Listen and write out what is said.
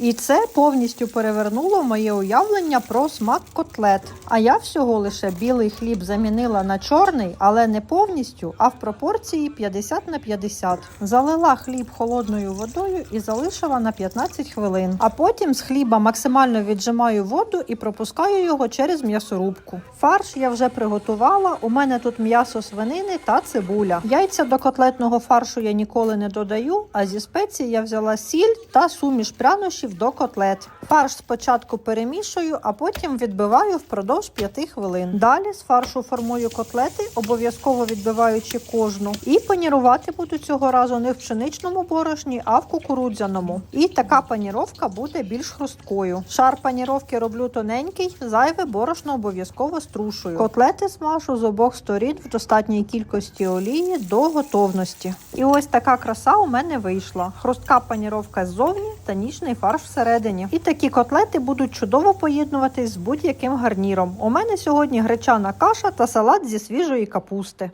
І це повністю перевернуло моє уявлення про смак котлет. А я всього лише білий хліб замінила на чорний, але не повністю, а в пропорції 50 на 50. Залила хліб холодною водою і залишила на 15 хвилин. А потім з хліба максимально віджимаю воду і пропускаю його через м'ясорубку. Фарш я вже приготувала. У мене тут м'ясо свинини та цибуля. Яйця до котлетного фаршу я ніколи не додаю, а зі спецій я взяла сіль та суміш прянощів до котлет. Фарш спочатку перемішую, а потім відбиваю впродовж 5 хвилин. Далі з фаршу формую котлети, обов'язково відбиваючи кожну. І панірувати буду цього разу не в пшеничному борошні, а в кукурудзяному. І така паніровка буде більш хрусткою. Шар паніровки роблю тоненький, зайве борошно обов'язково струшую. Котлети смажу з обох сторін в достатній кількості олії до готовності. І ось така краса у мене вийшла. Хрустка паніровка ззовні та ніжний фарш всередині. І такі котлети будуть чудово поєднуватись з будь-яким гарніром. У мене сьогодні гречана каша та салат зі свіжої капусти.